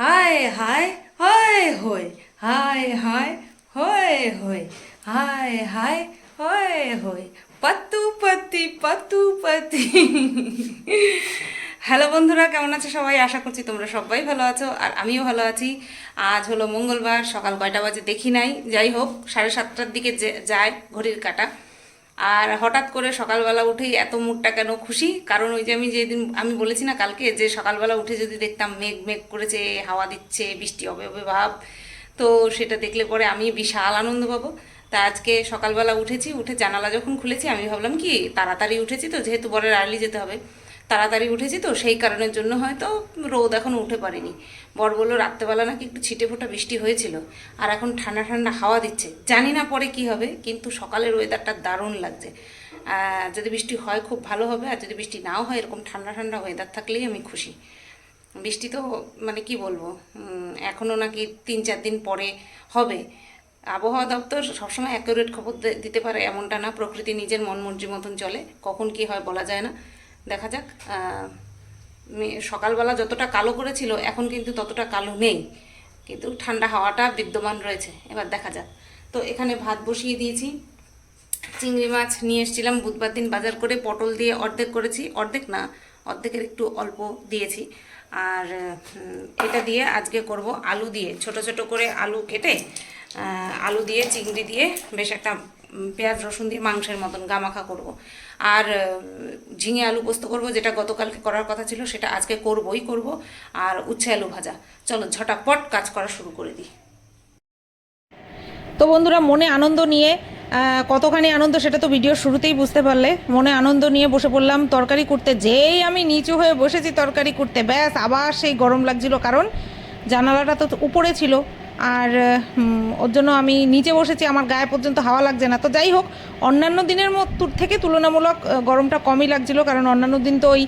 হায় হায় হায় হই, হায় হায় হয়ে হই, হায় হায় হয়ে হই, পাতু পাতি পাতু পাতি। হ্যালো বন্ধুরা, কেমন আছো সবাই? আশা করছি তোমরা সবাই ভালো আছো, আর আমিও ভালো আছি। আজ হলো মঙ্গলবার, সকাল কয়টা বাজে দেখি নাই। যাই হোক, সাড়ে সাতটার দিকে যায় ঘড়ির কাটা। আর হঠাৎ করে সকালবেলা উঠেই এত মুডটা কেন খুশি? কারণ ওই যে আমি যেদিন, আমি বলেছি না কালকে যে সকালবেলা উঠে যদি দেখতাম মেঘ মেঘ করেছে, হাওয়া দিচ্ছে, বৃষ্টি হবে হবে ভাব, তো সেটা দেখলে পরে আমি বিশাল আনন্দ পাবো। তা আজকে সকালবেলা উঠেছি, উঠে জানালা যখন খুলেছি, আমি ভাবলাম কি, তাড়াতাড়ি উঠেছি তো, যেহেতু বরের আর্লি যেতে হবে। তাড়াতাড়ি উঠেছি তো, সেই কারণের জন্য হয়তো রোদ এখনও উঠে পারেনি বর বলল, রাত্রেবেলা নাকি একটু ছিটে ফোটা বৃষ্টি হয়েছিল, আর এখন ঠান্ডা ঠান্ডা হাওয়া দিচ্ছে। জানি না পরে কি হবে, কিন্তু সকালের ওয়েদারটা দারুণ লাগছে। যদি বৃষ্টি হয় খুব ভালো হবে, আর যদি বৃষ্টি নাও হয়, এরকম ঠান্ডা ঠান্ডা ওয়েদার থাকলেই আমি খুশি। বৃষ্টি তো মানে কি বলব এখনও নাকি তিন চার দিন পরে হবে। আবহাওয়া দপ্তর সবসময় অ্যাকুরেট খবর দিতে পারে, এমনটা না প্রকৃতি নিজের মন মর্জি মতন চলে, কখন কি হয় বলা যায় না। দেখা যাক সকালবেলা যতটা কালো করেছিল, এখন কিন্তু ততটা কালো নেই। কিন্তু ঠান্ডা হাওয়াটা বিদ্যমান রয়েছে। এবার দেখা যাক। তো এখানে ভাত বসিয়ে দিয়েছি। চিংড়ি মাছ নিয়ে এসেছিলাম। বুধবার দিন বাজার করে পটল দিয়ে অর্ধেক করেছি। অর্ধেক না, অর্ধেকের একটু অল্প দিয়েছি। আর এটা দিয়ে আজকে করব আলু দিয়ে। ছোট ছোট করে আলু কেটে আলু দিয়ে, চিংড়ি দিয়ে বেশ একটা পেঁয়াজ, রসুন দিয়ে মাংসের মতন গামাখা করব। আর ঝিঙে আলু পোস্ত করব, যেটা গতকালকে করার কথা ছিল, সেটা আজকে করবই করব। আর উচ্ছে আলু ভাজা। চলো, ঝটাপট কাজ করা শুরু করে দিই। তো বন্ধুরা, মনে আনন্দ নিয়ে কতখানি আনন্দ সেটা তো ভিডিওর শুরুতেই বুঝতে পারলে। মনে আনন্দ নিয়ে বসে পড়লাম তরকারি করতে। যেই আমি নিচু হয়ে বসেছি তরকারি করতে, ব্যাস আবার সেই গরম লাগছিল, কারণ জানালাটা তো উপরে ছিল। আর ওর জন্য আমি নিচে বসেছি, আমার গায়ে পর্যন্ত হাওয়া লাগছে না। তো যাই হোক, অন্যান্য দিনের মতো থেকে তুলনামূলক গরমটা কমই লাগছিল, কারণ অন্যান্য দিন তো ওই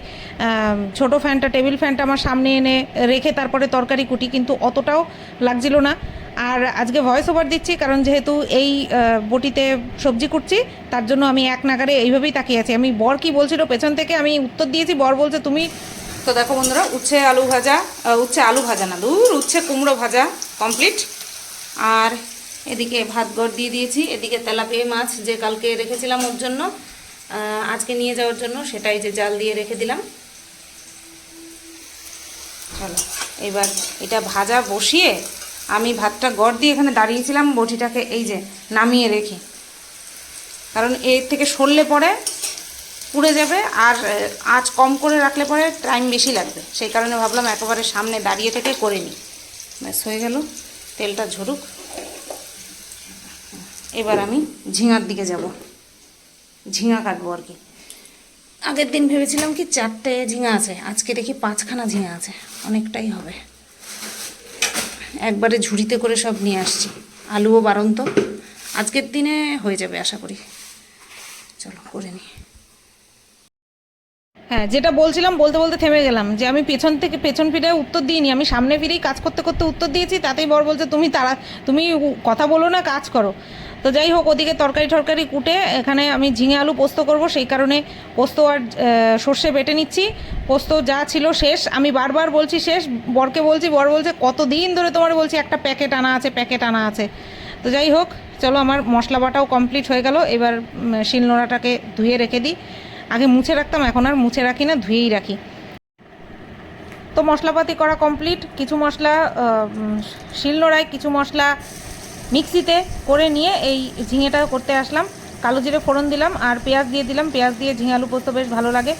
ছোটো ফ্যানটা, টেবিল ফ্যানটা আমার সামনে এনে রেখে তারপরে তরকারি, কুটি কিন্তু অতটাও লাগছিল না। আর আজকে ভয়েস ওভার দিচ্ছি, কারণ যেহেতু এই বটিতে সবজি কুটছি, তার জন্য আমি এক নাগারে এইভাবেই তাকিয়ে আছি। আমি বর কি বলছিল পেছন থেকে, আমি উত্তর দিয়েছি, বর বলছে, তুমি তো দেখো বন্ধুরা, উচ্ছে আলু ভাজা উচ্ছে আলু ভাজা না, দূর, উচ্ছে কুমড়ো ভাজা কমপ্লিট আর এদিকে ভাত গড় দিয়ে দিয়েছি, এদিকে তেলাপিয়া মাছ যে কালকে রেখেছিলাম ওর জন্য আজকে নিয়ে যাওয়ার জন্য, সেটাই যে জাল দিয়ে রেখে দিলাম। চলো, এবার এটা ভাজা বসিয়ে আমি ভাতটা গড় দিয়ে এখানে দাঁড়িয়েছিলাম, বটিটাকে এই যে নামিয়ে রেখে। কারণ এর থেকে সরলে পরে পুড়ে যাবে আর আঁচ কম করে রাখলে পরে টাইম বেশি লাগবে। সেই কারণে ভাবলাম একেবারে সামনে দাঁড়িয়ে থেকে করে নিই। ব্যাস, হয়ে গেল। তেলটা ঝরুক। এবার আমি ঝিঙার দিকে যাব। ঝিঙা কাটবো আর কি। আগের দিন ভেবেছিলাম কি চারটে ঝিঙা আছে। আজকে দেখি পাঁচখানা ঝিঙা আছে। অনেকটাই হবে। একবারে ঝুড়িতে করে সব নিয়ে আসছি। আলুও বারন্ত আজকের দিনে হয়ে যাবে আশা করি। চলো, করে নিই। হ্যাঁ যেটা বলছিলাম, বলতে বলতে থেমে গেলাম যে আমি পেছন থেকে, পেছন ফিরে উত্তর দিইনি। আমি সামনে ফিরেই কাজ করতে করতে উত্তর দিয়েছি, তাতেই বর বলছে, তুমি তারা, তুমি কথা বলো না, কাজ করো। তো যাই হোক, ওদিকে তরকারি টরকারি কুটে এখানে আমি ঝিঙে আলু পোস্ত করব, সেই কারণে পোস্ত আর সর্ষে বেটে নিচ্ছি। পোস্ত যা ছিল শেষ, আমি বারবার বলছি শেষ, বরকে বলছি, বর বলছে, কতদিন ধরে তোমার? বলছি, একটা প্যাকেট আনা আছে, প্যাকেট আনা আছে। তো যাই হোক, চলো আমার মশলা বাটাও কমপ্লিট হয়ে গেল। এবার শিলনোড়াটাকে ধুয়ে রেখে দিই। আগে মুছে রাখতাম, এখন আর মুছে রাখি না, ধুয়েই রাখি। তো মশলাপাতি করা কমপ্লিট কিছু মশলা শিলনোড়ায় কিছু মশলা মিক্সিতে করে নিয়ে এই ঝিঙেটা করতে আসলাম। কালো জিরে ফোড়ন দিলাম আর পেঁয়াজ দিয়ে দিলাম। পেঁয়াজ দিয়ে ঝিঙে আলু পোস্ত বেশ ভালো লাগে।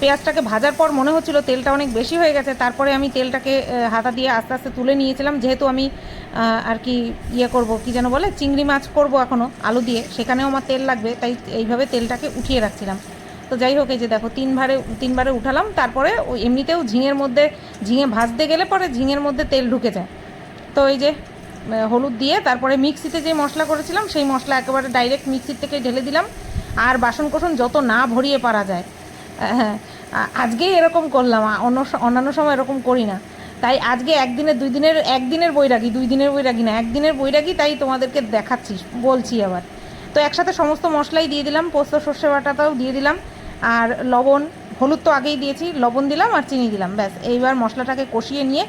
পেঁয়াজটাকে ভাজার পর মনে হচ্ছিল তেলটা অনেক বেশি হয়ে গেছে, তারপরে আমি তেলটাকে হাতা দিয়ে আস্তে আস্তে তুলে নিয়েছিলাম। যেহেতু আমি আর কি ইয়ে করব, কি যেন বলে, চিংড়ি মাছ করব এখনও আলু দিয়ে, সেখানেও আমার তেল লাগবে, তাই এইভাবে তেলটাকে উঠিয়ে রাখছিলাম। তো যাই হোক, এই যে দেখো, তিনবারে তিনবারে উঠালাম, তারপরে ওই এমনিতেও ঝিঙের মধ্যে, ঝিঙে ভাজতে গেলে পরে ঝিঙের মধ্যে তেল ঢুকে যায়। তো এই যে হলুদ দিয়ে, তারপরে মিক্সিতে যে মশলা করেছিলাম, সেই মশলা একেবারে ডাইরেক্ট মিক্সির থেকে ঢেলে দিলাম। আর বাসন কোসন যত না ভরিয়ে পারা যায় হ্যাঁ আজকেই এরকম করলাম অন্য অন্যান্য সময় এরকম করি না। তাই আজকে একদিনের দুই দিনের একদিনের বৈরাগী দুই দিনের বৈরাগী না, একদিনের বৈরাগী তাই তোমাদেরকে দেখাচ্ছি, বলছি আবার। তো একসাথে সমস্ত মশলাই দিয়ে দিলাম, পোস্ত সর্ষে বাটাটাও দিয়ে দিলাম আর লবণ, হলুদ তো আগেই দিয়েছি, লবণ দিলাম আর চিনি দিলাম, ব্যাস। এইবার মশলাটাকে কষিয়ে নিয়ে,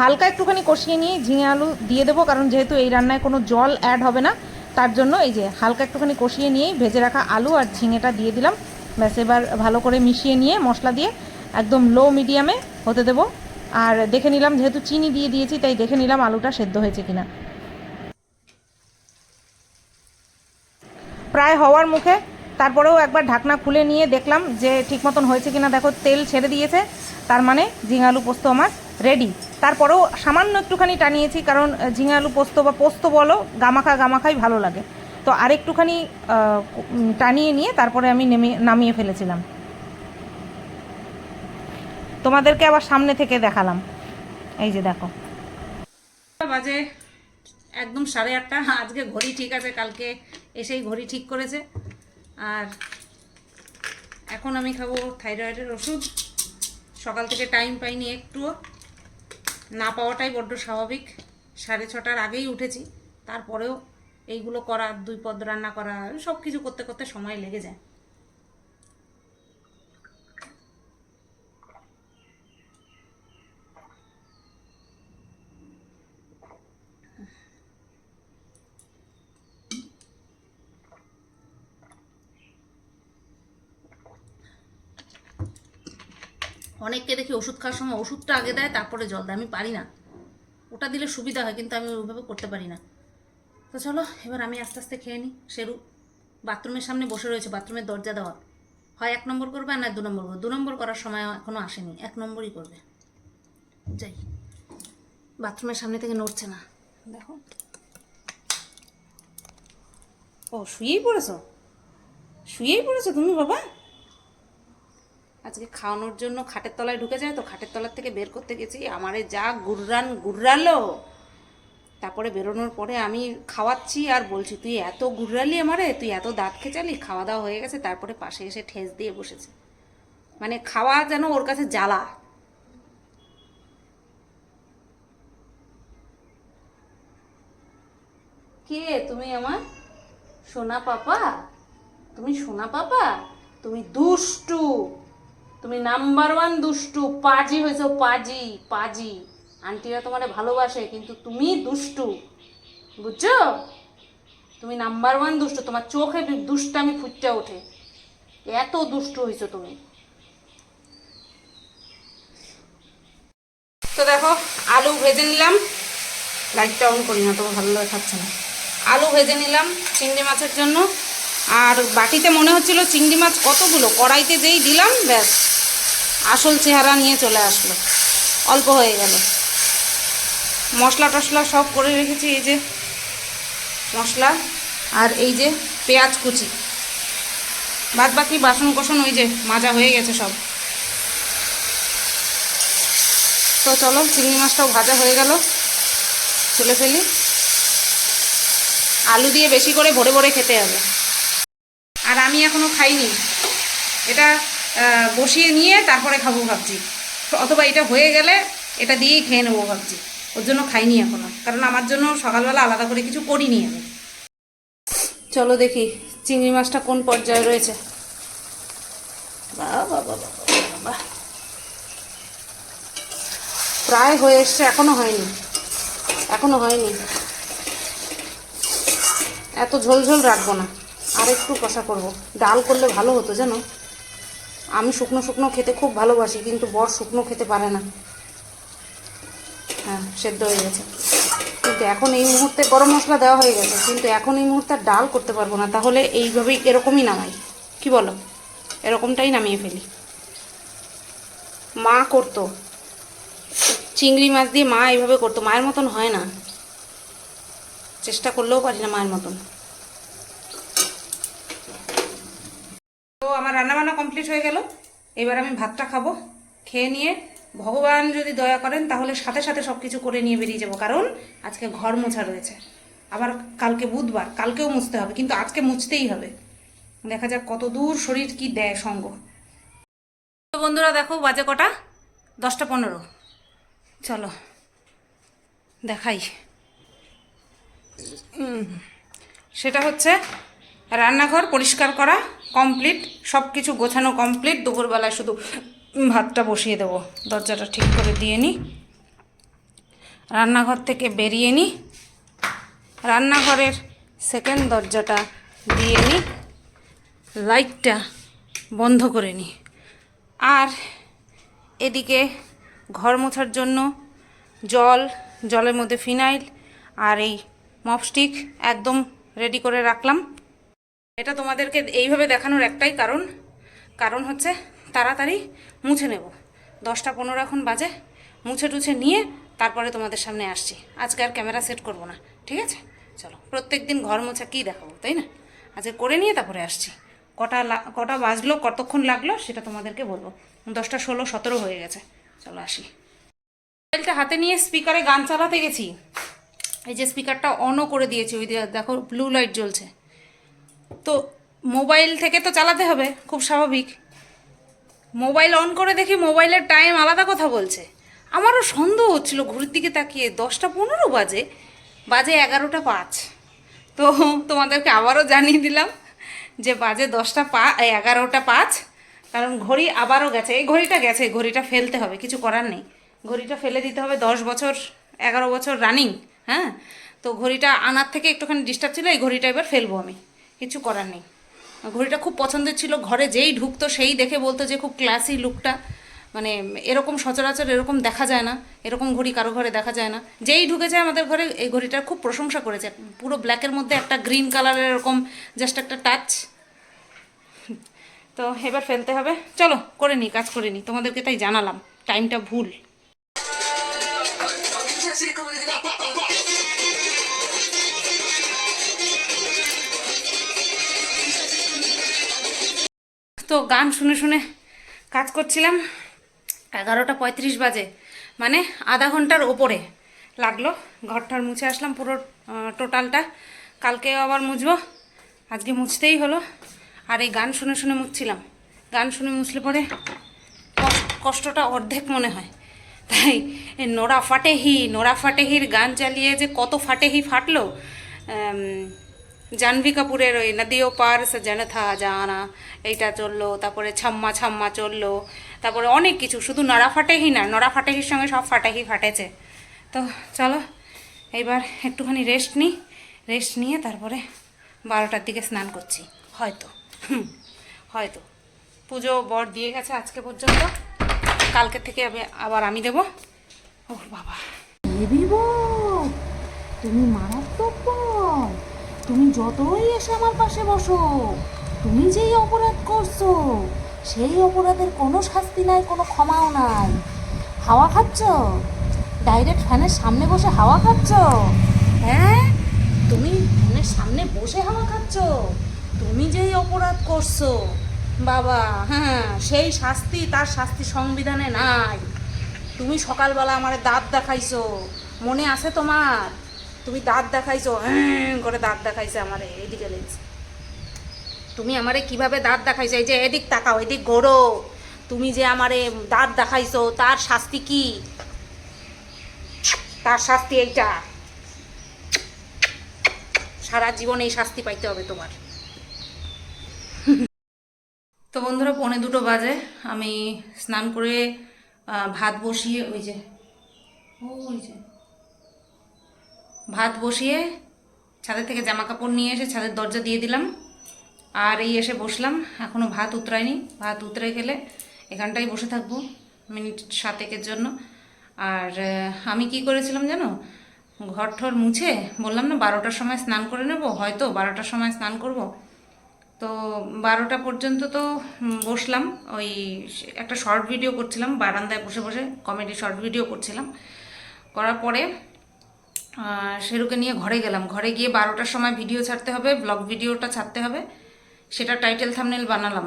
হালকা একটুখানি কষিয়ে নিয়ে ঝিঙে আলু দিয়ে দেবো, কারণ যেহেতু এই রান্নায় কোনো জল অ্যাড হবে না, তার জন্য এই যে হালকা একটুখানি কষিয়ে নিয়েই ভেজে রাখা আলু আর ঝিঙেটা দিয়ে দিলাম। ব্যাস, এবার ভালো করে মিশিয়ে নিয়ে মশলা দিয়ে একদম লো মিডিয়ামে হতে দেবো। আর দেখে নিলাম, যেহেতু চিনি দিয়ে দিয়েছি, তাই দেখে নিলাম আলুটা সেদ্ধ হয়েছে কিনা। প্রায় হওয়ার মুখে তারপরেও একবার ঢাকনা খুলে নিয়ে দেখলাম যে ঠিক মতন হয়েছে কিনা। দেখো, তেল ছেড়ে দিয়েছে, তার মানে ঝিঙে আলু পোস্ত আমার রেডি তারপরেও সামান্য একটুখানি টানিয়েছি, কারণ ঝিঙে আলু পোস্ত বা পোস্ত বলো, গামাখা গামাখাই ভালো লাগে। তো আরেকটুখানি টানিয়ে নিয়ে তারপরে আমি নেমে, নামিয়ে ফেলেছিলাম। তোমাদেরকে আবার সামনে থেকে দেখালাম। এই যে দেখো। বাজে একদম সাড়ে আটটা। আজকে ঘড়ি ঠিক আছে, কালকে এসেই ঘড়ি ঠিক করেছে। আর এখন আমি খাব থাইরয়েডের ওষুধ। সকাল থেকে টাইম পাইনি একটুও। না পাওয়াটাই বড্ড স্বাভাবিক। সাড়ে ছটার আগেই উঠেছি। তারপরেও এইগুলো করা, দুই পদ রান্না করা সব কিছু করতে করতে সময় লেগে যায়। অনেককে দেখি ওষুধ খাওয়ার সময় ওষুধটা আগে দেয়, তারপরে জল দেয়। আমি পারি না। ওটা দিলে সুবিধা হয়, কিন্তু আমি ওইভাবে করতে পারি না। তো চলো, এবার আমি আস্তে আস্তে খেয়ে নিই। সেরু বাথরুমের সামনে বসে রয়েছে, বাথরুমের দরজা দেওয়া। হয় এক নম্বর করবে আর না দু নম্বর করবে? দু নম্বর করার সময় এখনও আসেনি। এক নম্বরই করবে। যাই। বাথরুমের সামনে থেকে নড়ছে না। দেখো। ও, শুয়েই পড়েছো? শুয়েই পড়েছো তুমি, বাবা? আজকে খাওয়ানোর জন্য খাটের তলায় ঢুকে যায় তো খাটের তলার থেকে বের করতে গেছি। আমারে যা গুররান গুররালো তারপরে বেরোনোর পরে আমি খাওয়াচ্ছি আর বলছি, তুই এত গুররালি আমারে, তুই এত দাঁত খেচালি, খাওয়া দাওয়া হয়ে গেছে। তারপরে পাশে এসে ঠেস দিয়ে বসেছে। মানে খাওয়া যেন ওর কাছে জ্বালা। কে তুমি আমার? সোনা পাপা? তুমি সোনা পাপা? তুমি দুষ্টু। তুমি নাম্বার ওয়ান দুষ্টু, পাজি হয়েছো, পাজি পাজি। আন্টিরা তোমারে ভালোবাসে, কিন্তু তুমি দুষ্টু। বুঝছ? তুমি নাম্বার ওয়ান দুষ্টু, তোমার চোখে দুষ্টামি ফুটতে ওঠে। এত দুষ্টু হয়েছো তুমি। তো দেখো, আলু ভেজে নিলাম। লাইটটা অন করি না তোমার ভালো লাগে, খাচ্ছে না। আলু ভেজে নিলাম চিংড়ি মাছের জন্য। আর বাটিতে মনে হচ্ছিল চিংড়ি মাছ কতগুলো? কড়াইতে যেই দিলাম, ব্যাস। আসল চেহারা নিয়ে চলে আসলো। অল্প হয়ে গেল। মশলা টশলা সব করে রেখেছি, এই যে মশলা আর এই যে পেঁয়াজ কুচি। বাদ বাকি বাসন কোসন ওই যে মাজা হয়ে গেছে সব। তো চলো, চিংড়ি মাছটাও ভাজা হয়ে গেল। তুলে ফেলি। আলু দিয়ে বেশি করে ভরে ভরে খেতে হবে। আর আমি এখনও খাইনি। এটা বসিয়ে নিয়ে তারপরে খাব ভাবছি। অথবা এটা হয়ে গেলে এটা দিয়েই খেয়ে নেব ভাবছি। ওর জন্য খাইনি এখনও কারণ আমার জন্য সকালবেলা আলাদা করে কিছু করিনি আমি। চলো দেখি চিংড়ি মাছটা কোন পর্যায়ে রয়েছে। প্রায় হয়ে এসছে, এখনও হয়নি। এখনও হয়নি। এত ঝোল ঝোল রাখব না। আর একটু কষা করব। ডাল করলে ভালো হতো, জানো? আমি শুকনো শুকনো খেতে খুব ভালোবাসি, কিন্তু বর শুকনো খেতে পারে না। হ্যাঁ সেদ্ধ হয়ে গেছে। কিন্তু এখন এই মুহূর্তে গরম মশলা দেওয়া হয়ে গেছে, কিন্তু এখন এই মুহূর্তে ডাল করতে পারব না, তাহলে এইভাবেই এরকমই নামাই। কি বলো? এরকমটাই নামিয়ে ফেলি। মা করতো। চিংড়ি মাছ দিয়ে মা এইভাবে করতো, মায়ের মতন হয় না। চেষ্টা করলেও পারি না মায়ের মতন। তো আমার রান্নাবান্না কমপ্লিট হয়ে গেল। এবার আমি ভাতটা খাব। খেয়ে নিয়ে ভগবান যদি দয়া করেন, তাহলে সাথে সাথে সব কিছু করে নিয়ে বেরিয়ে যাব। কারণ আজকে ঘর মোছা রয়েছে। আবার কালকে বুধবার, কালকেও মুছতে হবে, কিন্তু আজকে মুছতেই হবে। দেখা যাক কত দূর শরীর কি দেয় সঙ্গ। বন্ধুরা দেখো, বাজে কটা? দশটা পনেরো। চলো, দেখাই। সেটা হচ্ছে রান্নাঘর পরিষ্কার করা। কমপ্লিট সব কিছু গোছানো কমপ্লিট দুপুরবেলায় শুধু ভাতটা বসিয়ে দেবো। দরজাটা ঠিক করে দিয়ে নিই রান্নাঘর থেকে বেরিয়ে নিই রান্নাঘরের সেকেন্ড দরজাটা দিয়ে নিই লাইটটা বন্ধ করে নিই আর এদিকে ঘর মোছার জন্য জল, জলের মধ্যে ফিনাইল আর এই মপস্টিক একদম রেডি করে রাখলাম। এটা তোমাদেরকে এইভাবে দেখানোর একটাই কারণ। কারণ হচ্ছে তাড়াতাড়ি মুছে নেব। দশটা পনেরো এখন বাজে। মুছে টুছে নিয়ে তারপরে তোমাদের সামনে আসছি। আজকে আর ক্যামেরা সেট করব না, ঠিক আছে? চলো, প্রত্যেক দিন ঘর মোছা কী দেখাবো, তাই না? আজকে করে নিয়ে তারপরে আসছি। কটা কটা বাজলো, কতক্ষণ লাগল সেটা তোমাদেরকে বলব। দশটা ষোলো, সতেরো হয়ে গেছে। চলো আসি। মোবাইলটা হাতে নিয়ে স্পিকারে গান চালাতে গেছি। এই যে স্পিকারটা অনও করে দিয়েছি, ওই দেখো, ব্লু লাইট জ্বলছে। তো মোবাইল থেকে তো চালাতে হবে, খুব স্বাভাবিক। মোবাইল অন করে দেখি মোবাইলের টাইম আলাদা কথা বলছে। আমারও সন্দেহ হচ্ছিল, ঘড়ির দিকে তাকিয়ে দশটা পনেরো বাজে বাজে এগারোটা পাঁচ। তো তোমাদেরকে আবারও জানিয়ে দিলাম যে বাজে দশটা পা এগারোটা পাঁচ, কারণ ঘড়ি আবারও গেছে। এই ঘড়িটা গেছে ঘড়িটা ফেলতে হবে, কিছু করার নেই। ঘড়িটা ফেলে দিতে হবে দশ বছর, এগারো বছর রানিং হ্যাঁ? তো ঘড়িটা আনার থেকে একটুখানি ডিস্টার্ব ছিল, এই ঘড়িটা এবার ফেলব আমি। কিছু করার নেই। ঘড়িটা খুব পছন্দের ছিল, ঘরে যেই ঢুকতো সেই দেখে বলতো যে খুব ক্লাসি লুকটা মানে এরকম সচরাচর এরকম দেখা যায় না, এরকম ঘড়ি কারও ঘরে দেখা যায় না। যেই ঢুকেছে আমাদের ঘরে এই ঘড়িটার খুব প্রশংসা করেছে। পুরো ব্ল্যাকের মধ্যে একটা গ্রিন কালারের এরকম জাস্ট একটা টাচ তো এবার ফেলতে হবে। চলো, করে নিই, কাজ করে নিই। তোমাদেরকে তাই জানালাম টাইমটা ভুল। তো গান শুনে শুনে কাজ করছিলাম। এগারোটা পঁয়ত্রিশ বাজে। মানে আধা ঘণ্টার ওপরে লাগল। ঘরটার মুছে আসলাম পুরো টোটালটা। কালকে আবার মুছবো। আজকে মুছতেই হলো। আর এই গান শুনে শুনে মুছছিলাম। গান শুনে মুছলে পরে কষ্টটা অর্ধেক মনে হয়। তাই নোরা ফাটেহি, নোরা ফাটেহির গান চালিয়ে যে কত ফাটেহি ফাটলো জাহ্নবী কাপুরের ওই নদিও পার সজন থা জানা, এইটা চলল, তারপরে ছাম্মা ছাম্মা চলল, তারপরে অনেক কিছু, শুধু নড়া ফাটেহি না, নড়া ফাটেহির সঙ্গে সব ফাটেহি ফাটেছে। তো চলো, এইবার একটুখানি রেস্ট নিই রেস্ট নিয়ে তারপরে বারোটার দিকে স্নান করছি, হয়তো হয়তো। পুজো বর দিয়ে গেছে আজকে পর্যন্ত, কালকে থেকে আবে- আবার আমি দেবো। ও বাবা। তুমি মারাত্মক তুমি যতই এসে আমার পাশে বসো, তুমি যেই অপরাধ করছ, সেই অপরাধের কোনো শাস্তি নাই, কোনো ক্ষমাও নাই। হাওয়া খাচ্ছ? ডাইরেক্ট ফ্যানের সামনে বসে হাওয়া খাচ্ছ? হ্যাঁ? তুমি ফ্যানের সামনে বসে হাওয়া খাচ্ছ? তুমি যেই অপরাধ করছ? বাবা হ্যাঁ সেই শাস্তি তার শাস্তি সংবিধানে নাই। তুমি সকালবেলা আমার দাঁত দেখাইছো। মনে আছে তোমার? তুমি দাঁত দেখাইছো হ্যাঁ করে দাঁত দেখাইছে আমার, এদিকে লেন্স তুমি আমারে কীভাবে দাঁত দেখাইছো? এই যে এদিক তাকাও, এদিক ঘোরো। তুমি যে আমারে দাঁত দেখাইছো, তার শাস্তি কি? তার শাস্তি এইটা। সারা জীবন এই শাস্তি পাইতে হবে তোমার। তো বন্ধুরা, পৌনে দুটো বাজে। আমি স্নান করে ভাত বসিয়ে, ওই যে ওই যে। ভাত বসিয়ে ছাদের থেকে জামা কাপড় নিয়ে এসে ছাদের দরজা দিয়ে দিলাম। আর এই এসে বসলাম। এখনও ভাত উতরায়নি। ভাত উতরে গেলে এখানটাই বসে থাকব মিনিট সাতেকের জন্য। আর আমি কি করেছিলাম জানো? ঘর ঠর মুছে বললাম না, বারোটার সময় স্নান করে নেব, হয়তো বারোটার সময় স্নান করব। তো বারোটা পর্যন্ত তো বসলাম। ওই একটা শর্ট ভিডিও করছিলাম, বারান্দায় বসে বসে কমেডি শর্ট ভিডিও করছিলাম। করার পরে শেরুকে নিয়ে ঘরে গেলাম। ঘরে গিয়ে বারোটার সময় ভিডিও ছাড়তে হবে ব্লগ ভিডিওটা ছাড়তে হবে। সেটা টাইটেল থামনেল বানালাম।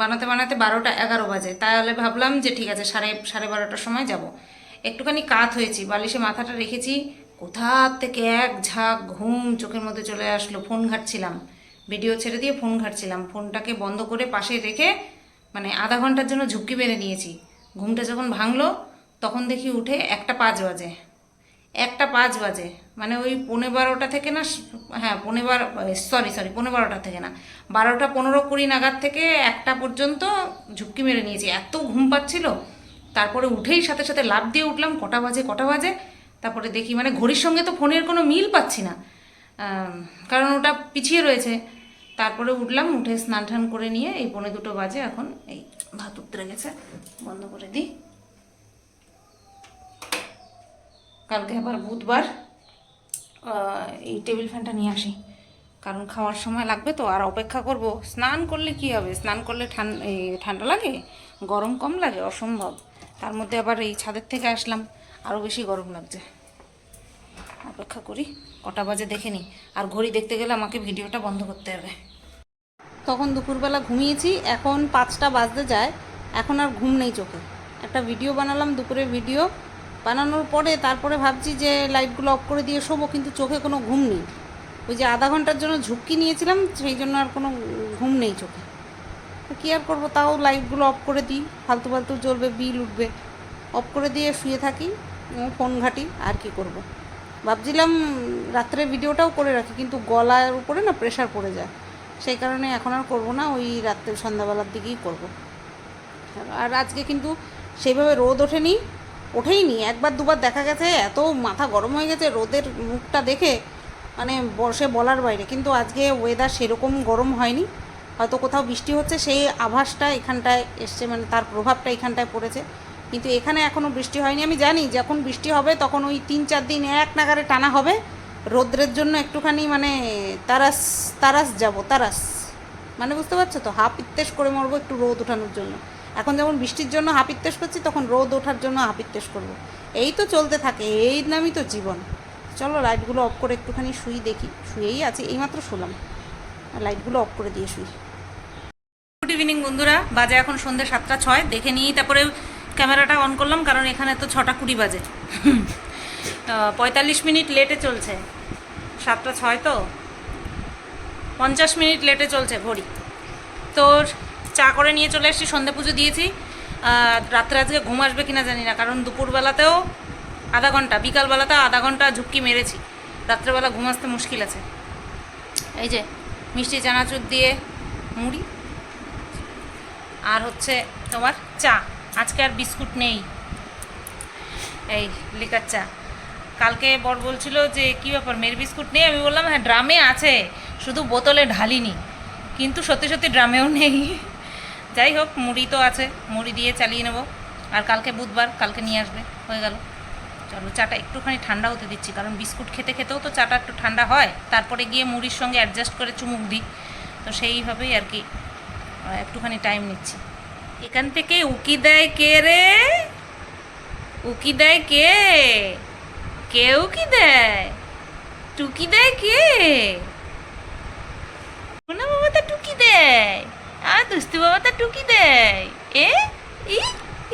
বানাতে বানাতে বারোটা এগারো বাজে। তাহলে ভাবলাম যে ঠিক আছে, সাড়ে সাড়ে বারোটার সময় যাব। একটুখানি কাত হয়েছি, বালিশে মাথাটা রেখেছি। কোথা থেকে এক ঝাঁক ঘুম চোখের মধ্যে চলে আসলো, ফোন ঘাটছিলাম। ভিডিও ছেড়ে দিয়ে ফোন ঘাটছিলাম। ফোনটাকে বন্ধ করে পাশে রেখে মানে আধা ঘণ্টার জন্য ঝুঁকি বেঁধে নিয়েছি। ঘুমটা যখন ভাঙলো, তখন দেখি উঠে একটা পাঁচ বাজে। একটা পাঁচ বাজে। মানে ওই পৌনে বারোটা থেকে না হ্যাঁ পৌনে বারো সরি সরি পৌনে বারোটা থেকে না। বারোটা পনেরো কুড়ি নাগাদ থেকে একটা পর্যন্ত ঝুঁকি মেরে নিয়েছি। এত ঘুম পাচ্ছিল। তারপরে উঠেই সাথে সাথে লাভ দিয়ে উঠলাম, কটা বাজে কটা বাজে। তারপরে দেখি মানে ঘড়ির সঙ্গে তো ফোনের কোনো মিল পাচ্ছি না। কারণ ওটা পিছিয়ে রয়েছে। তারপরে উঠলাম, উঠে স্নান টান করে নিয়ে এই পৌনে দুটো বাজে এখন এই ভাত উত্তরে গেছে, বন্ধ করে দিই। কালকে আবার বুধবার এই টেবিল ফ্যানটা নিয়ে আসি। কারণ খাওয়ার সময় লাগবে তো, আর অপেক্ষা করব। স্নান করলে কি হবে? স্নান করলে ঠান্ডা লাগে? গরম কম লাগে? অসম্ভব। তার মধ্যে আবার এই ছাদের থেকে আসলাম। আরও বেশি গরম লাগছে। অপেক্ষা করি, কটা বাজে দেখে নিই আর ঘড়ি দেখতে গেলে আমাকে ভিডিওটা বন্ধ করতে হবে। তখন দুপুরবেলা ঘুমিয়েছি, এখন পাঁচটা বাজতে যায়। এখন আর ঘুম নেই চোখে। একটা ভিডিও বানালাম, দুপুরের ভিডিও। বানানোর পরে তারপরে ভাবছি যে লাইটগুলো অফ করে দিয়ে শোবো, কিন্তু চোখে কোনো ঘুম নেই ওই যে আধা ঘণ্টার জন্য ঝুঁকি নিয়েছিলাম, সেই জন্য আর কোনো ঘুম নেই চোখে কী আর করব, তাও লাইটগুলো অফ করে দিই, ফালতু ফালতু জ্বলবে, বিল উঠবে অফ করে দিয়ে শুয়ে থাকি ফোন ঘাঁটি, আর কি করব। ভাবছিলাম রাত্রে ভিডিওটাও করে রাখি, কিন্তু গলার উপরে না প্রেশার পড়ে যায় সেই কারণে এখন আর করব না, ওই রাত্রে সন্ধ্যাবেলার দিকেই করব। আর আজকে কিন্তু সেইভাবে রোদ ওঠেনি ওঠেইনি। একবার দুবার দেখা গেছে, এত মাথা গরম হয়ে গেছে, রোদের মুখটা দেখে মানে বসে বলার বাইরে। কিন্তু আজকে ওয়েদার সেরকম গরম হয়নি। হয়তো কোথাও বৃষ্টি হচ্ছে, সেই আভাসটা এখানটায় এসছে মানে তার প্রভাবটা এখানটায় পড়েছে। কিন্তু এখানে এখনও বৃষ্টি হয়নি। আমি জানি, যখন বৃষ্টি হবে, তখন ওই তিন চার দিন এক নাগারে টানা হবে। রৌদ্রের জন্য একটুখানি মানে তারাস তারাস যাব, তারাস। মানে বুঝতে পারছ তো? হাফ ইত্তেশ করে মরবো একটু রোদ ওঠানোর জন্য। এখন যেমন বৃষ্টির জন্য ইত্তেশ করছি, তখন রোদ ওঠার জন্য ইত্তেশ করব। এই তো চলতে থাকে, এই নামই তো জীবন। চলো লাইটগুলো অফ করে একটুখানি শুই দেখি, শুয়েই আছি, এইমাত্র শুলাম। লাইটগুলো অফ করে দিয়ে শুই। গুড ইভিনিং বন্ধুরা, বাজে এখন সন্ধ্যে সাতটা ছয়, দেখে নিয়েই তারপরে ক্যামেরাটা অন করলাম, কারণ এখানে তো ছটা কুড়ি বাজে। পঁয়তাল্লিশ মিনিট লেটে চলছে। সাতটা ছয় তো? পঞ্চাশ মিনিট লেটে চলছে ঘড়ি তো চা করে নিয়ে চলে এসেছি, সন্ধে পুজো দিয়েছি। রাত্রে আজকে ঘুম আসবে কিনা জানি না, কারণ দুপুরবেলাতেও আধা ঘণ্টা, বিকালবেলাতেও আধা ঘণ্টা ঝুঁকি মেরেছি। রাত্রেবেলা ঘুম আসতে মুশকিল আছে। এই যে, মিষ্টি, চানাচুর দিয়ে মুড়ি। আর হচ্ছে তোমার চা। আজকে আর বিস্কুট নেই। এই, লিকার চা। কালকে বর বলছিল যে, কী ব্যাপার, মেয়ের বিস্কুট নেই? আমি বললাম হ্যাঁ ড্রামে আছে, শুধু বোতলে ঢালিনি। কিন্তু সত্যি সত্যি ড্রামেও নেই। যাই হোক, মুড়ি তো আছে, মুড়ি দিয়ে চালিয়ে নেব। আর কালকে বুধবার, কালকে নিয়ে আসবে, হয়ে গেল। চলো, চাটা একটুখানি ঠান্ডা হতে দিচ্ছি, কারণ বিস্কুট খেতে খেতেও তো চাটা একটু ঠান্ডা হয়। তারপরে গিয়ে মুড়ির সঙ্গে অ্যাডজাস্ট করে চুমুক দিই। তো সেইভাবেই আর কি একটুখানি টাইম নিচ্ছি। এখান থেকে উকি দেয় কে রে? উকি দেয় কে? কে উকি দেয়? টুকি দেয় কে? বাবা তা টুকি দেয়। আর দুস্তু বাবা তা টুকি দেয়। এ? ই?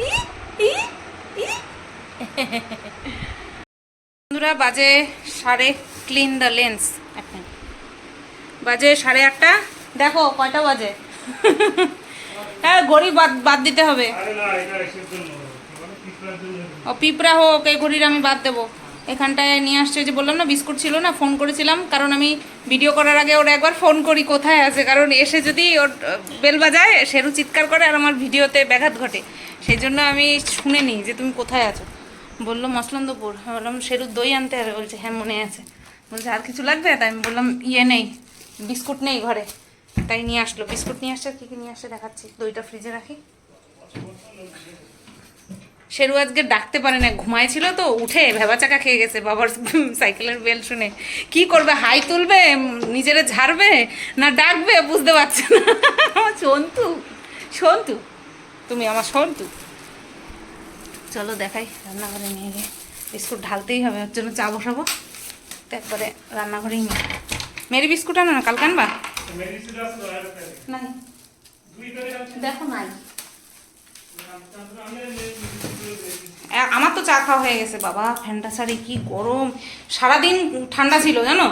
ই? ই? ই? বন্ধুরা বাজে সাড়ে ক্লিন দ্য লেন্স বাজে সাড়ে আটটা। দেখো কয়টা বাজে? হ্যাঁ ঘড়ি বাদ বাদ দিতে হবে। ও পিঁপড়া হোক এই ঘড়ির আমি বাদ দেবো। এখানটায় নিয়ে আসছে যে বললাম না, বিস্কুট ছিল না, ফোন করেছিলাম। কারণ আমি ভিডিও করার আগে ওর একবার ফোন করি কোথায় আছে। কারণ এসে যদি ওর বেল বাজায় সেরু চিৎকার করে আর আমার ভিডিওতে ব্যাঘাত ঘটে। সেই জন্য আমি শুনে নিই যে তুমি কোথায় আছো। বলল, মসলন্দপুর। বললাম সেরু দই আনতে হবে। বলছে হ্যাঁ মনে আছে। বলছে, আর কিছু লাগবে? তাই আমি বললাম ইয়ে নেই, বিস্কুট নেই ঘরে। তাই নিয়ে আসলো। বিস্কুট নিয়ে আসছে কী কী নিয়ে আসছে দেখাচ্ছি। দইটা ফ্রিজে রাখি। শেরু আজকে ডাকতে পারে না ঘুমাইছিল তো উঠে ভেবা চাকা খেয়ে গেছে বাবার সাইকেলের বেল শুনে। কি করবে হাই তুলবে নিজেরে ঝাড়বে না ডাকবে বুঝতে পারছে না? আমার সন্তু সন্তু তুমি আমার সন্তু। চলো দেখাই রান্নাঘরে নিয়ে গিয়ে বিস্কুট ঢালতেই হবে ওর জন্য চা বসাবো। তারপরে রান্নাঘরেই নিয়ে মেরি বিস্কুট আনো না কালকে আনবা? নাই। দেখো নাই। আমার তো চা খাওয়া হয়ে গেছে, বাবা। ফ্যানটা শাড়ি কি গরম। সারাদিন ঠান্ডা ছিল, জানো?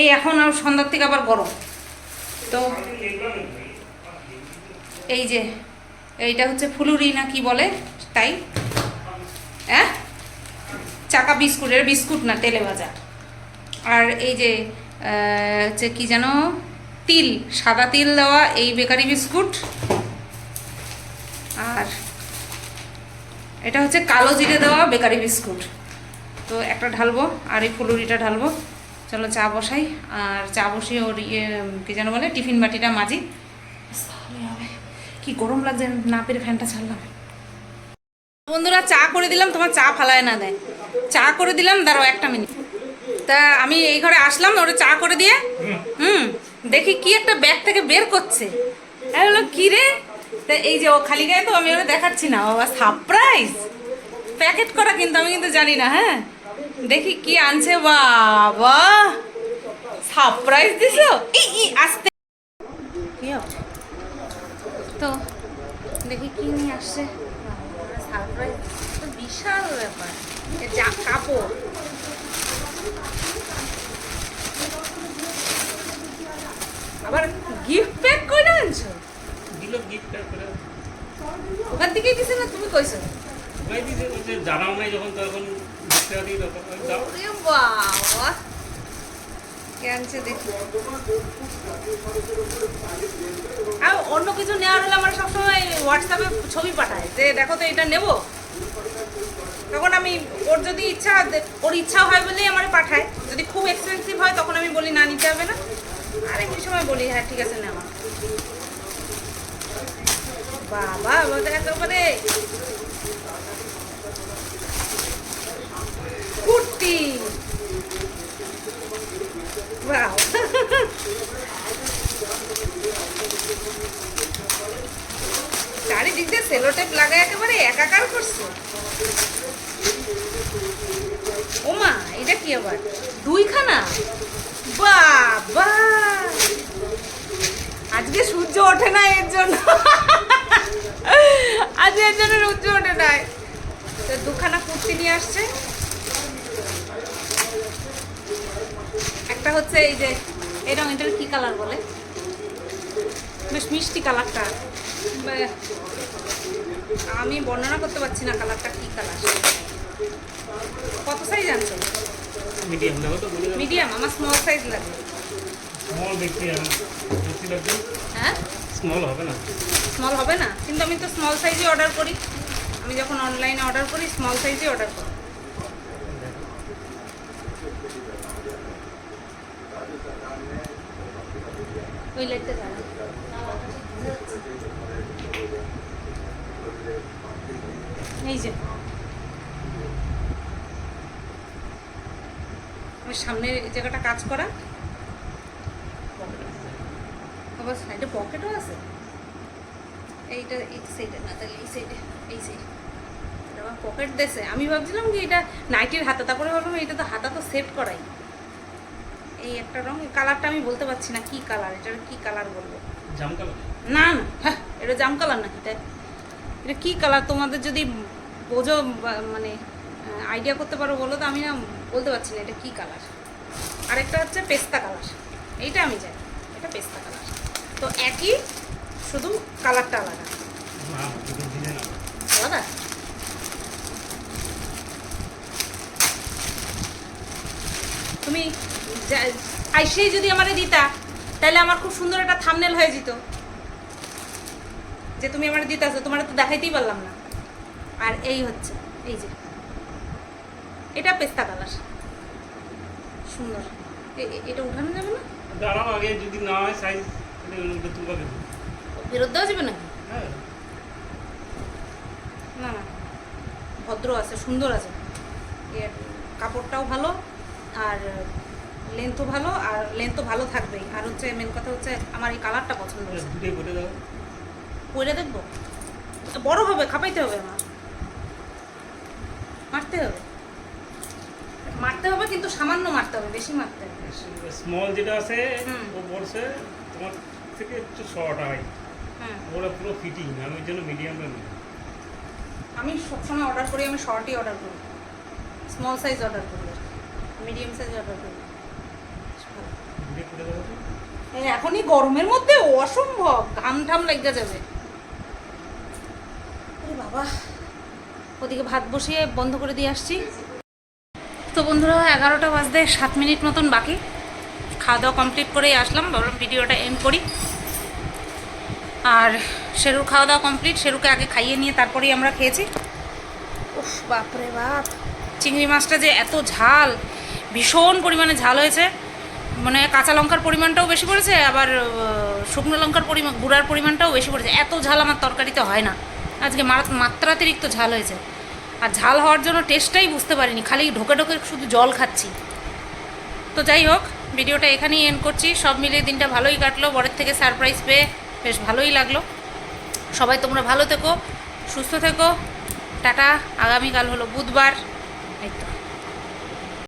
এই এখন আর সন্ধ্যার থেকে আবার গরম। তো এই যে, এইটা হচ্ছে ফুলুরি না কি বলে? তাই? হ্যাঁ চাকা বিস্কুট এর বিস্কুট না, তেলে ভাজা। আর এই যে হচ্ছে কি যেন? তিল, সাদা তিল দেওয়া, এই বেকারি বিস্কুট। আর এটা হচ্ছে কালো জিরে দেওয়া বেকারি বিস্কুট। তো একটা ঢালবো আর এই ফুলুরিটা ঢালবো। চলো চা বসাই। আর চা বসিয়ে ওর ইয়ে কী যেন বলে, টিফিন বাটিটা মাজি। কি গরম লাগছে, না পেরে ফ্যানটা ছাড়লাম। বন্ধুরা, চা করে দিলাম, তোমার চা ফালায় না দেয়। চা করে দিলাম, দাঁড়াও একটা মিনিট। তা আমি এই ঘরে আসলাম, ওরা চা করে দিয়ে, হুম, দেখি কি একটা ব্যাগ থেকে বের করছে। হ্যাঁ বললাম কী রে? তা এই যে ও খালি গায়ে তো আমি ওরা দেখাচ্ছি না। বাবা সারপ্রাইজ প্যাকেট করা কিন্তু আমি কিন্তু জানি না হ্যাঁ? দেখি কি আনছে বাবা! সারপ্রাইজ দিছো? ই ই আসতে? তো দেখি কি নিয়ে আসছে। সারপ্রাইজ তো বিশাল ব্যাপার। যা কাপড়। আবার গিফট প্যাক করে আনছো দিল গিফট করে ওখান থেকেই দিছে না তুমি কইছো ওই দিছে যে জানাও নাই যখন তখন দেখতে তখন দাও। ওরে বাবা। কে দেখি? আর অন্য কিছু নেওয়ার হলে আমার সবসময় হোয়াটসঅ্যাপে ছবি পাঠায় যে দেখো তো এটা নেব। তখন আমি ওর যদি ইচ্ছা ওর ইচ্ছা হয় বলেই আমার পাঠায়। যদি খুব এক্সপেন্সিভ হয় তখন আমি বলি না নিতে হবে না। আর এমনি সময় বলি হ্যাঁ ঠিক আছে নেওয়া। বাবা, আমাদের একেবারে কুর্তি Wow. চারিদিক দিয়ে সেলোটেপ লাগায় একেবারে একাকার করছে। ওমা, এটা কি আবার? দুইখানা? বাবা! আজকে সূর্য ওঠে না এর জন্য। আজকে এর জন্য সূর্য ওঠে নাই। তো দুখানা কুর্তি নিয়ে আসছে। একটা হচ্ছে এই যে এরকম এটার কি কালার বলে? বেশ মিষ্টি কালারটা আমি বর্ণনা করতে পারছি না কালারটা কি কালার কত সাইজ আনছো? মিডিয়াম তো মিডিয়াম আমার স্মল সাইজ লাগে স্মল দেখতে লাগবে? হ্যাঁ? স্মল হবে না। স্মল হবে না? কিন্তু আমি তো স্মল সাইজই অর্ডার করি। আমি যখন অনলাইনে অর্ডার করি স্মল সাইজই অর্ডার করি। এই যে। ওই সামনের জায়গাটা কাজ করা। আবার সাইডে পকেটও আছে। এইটা এই সাইডে না তাহলে এই সাইডে এই সাইডে আবার পকেট দেছে। আমি ভাবছিলাম কি এটা নাইটির হাতা তারপরে ভাবলাম এটা তো হাতা তো সেট করাই। এই একটা রং কালারটা আমি বলতে পারছি না কি কালার এটার কি কালার বলব? জাম কালার? না না হ্যাঁ এটা জাম কালার নাকি তাই? এটা কি কালার তোমাদের যদি বোঝো মানে আইডিয়া করতে পারো বলো তো আমি না বলতে পারছি না এটা কি কালার আরেকটা হচ্ছে পেস্তা কালার এইটা আমি জানি এটা পেস্তা কালার তো একই শুধু কালারটা আলাদা। আলাদা। তুমি আইসেই যদি আমারে দিতা তাহলে আমার খুব সুন্দর একটা থামনেল হয়ে যেত। যে তুমি আমার দিতাছো তোমার তো দেখাইতেই পারলাম না। আর এই হচ্ছে এই যে। এটা পেস্তা কালার। সুন্দর। এটা উঠানো যাবে না? দাঁড়াও আগে যদি না হয় সাইজ ফেরত দেওয়া যাবে নাকি? হ্যাঁ। না না। ভদ্র আছে সুন্দর আছে। এর কাপড়টাও ভালো আর লেন্থও ভালো আর লেন্থও ভালো থাকবেই। আর হচ্ছে মেন কথা হচ্ছে আমার এই কালারটা পছন্দ হয়েছে দাও। পরে দেখব। বড় হবে খাপাইতে হবে আমার। মারতে হবে। মারতে হবে কিন্তু সামান্য মারতে হবে বেশি মারতে হবে। স্মল যেটা আছে ও পড়ছে তোমার থেকে একটু শর্ট হয়। হুম ওরা পুরো ফিটিং আমি ওই জন্য মিডিয়ামটা নিই। আমি সবসময় অর্ডার করি আমি শর্টই অর্ডার করি। স্মল সাইজ অর্ডার করি মিডিয়াম সাইজ অর্ডার করি। এখনই গরমের মধ্যে অসম্ভব ঘাম ঠাম লেগে যাবে। বাবা ওদিকে ভাত বসিয়ে বন্ধ করে দিয়ে আসছি। তো বন্ধুরা এগারোটা বাজতে সাত মিনিট মতন বাকি। খাওয়া দাওয়া কমপ্লিট করেই আসলাম ভাবলাম ভিডিওটা এন্ড করি। আর শেরুর খাওয়া দাওয়া কমপ্লিট শেরুকে আগে খাইয়ে নিয়ে তারপরেই আমরা খেয়েছি। উফ, বাপরে বাপ। চিংড়ি মাছটা যে এত ঝাল, ভীষণ পরিমাণে ঝাল হয়েছে। মানে কাঁচা লঙ্কার পরিমাণটাও বেশি পড়েছে, আবার শুকনো লঙ্কার পরিমাণ গুঁড়ার পরিমাণটাও বেশি পড়েছে। এত ঝাল আমার তরকারিতে হয় না। আজকে মাত্রাতিরিক্ত ঝাল হয়েছে। আর ঝাল হওয়ার জন্য টেস্টটাই বুঝতে পারিনি, খালি ঢোকে ঢোকে শুধু জল খাচ্ছি। তো যাই হোক, ভিডিওটা এখানেই এন্ড করছি। সব মিলিয়ে দিনটা ভালোই কাটলো। বরের থেকে সারপ্রাইজ পেয়ে বেশ ভালোই লাগল। সবাই তোমরা ভালো থেকো সুস্থ থেকো। টাটা আগামীকাল হলো বুধবার।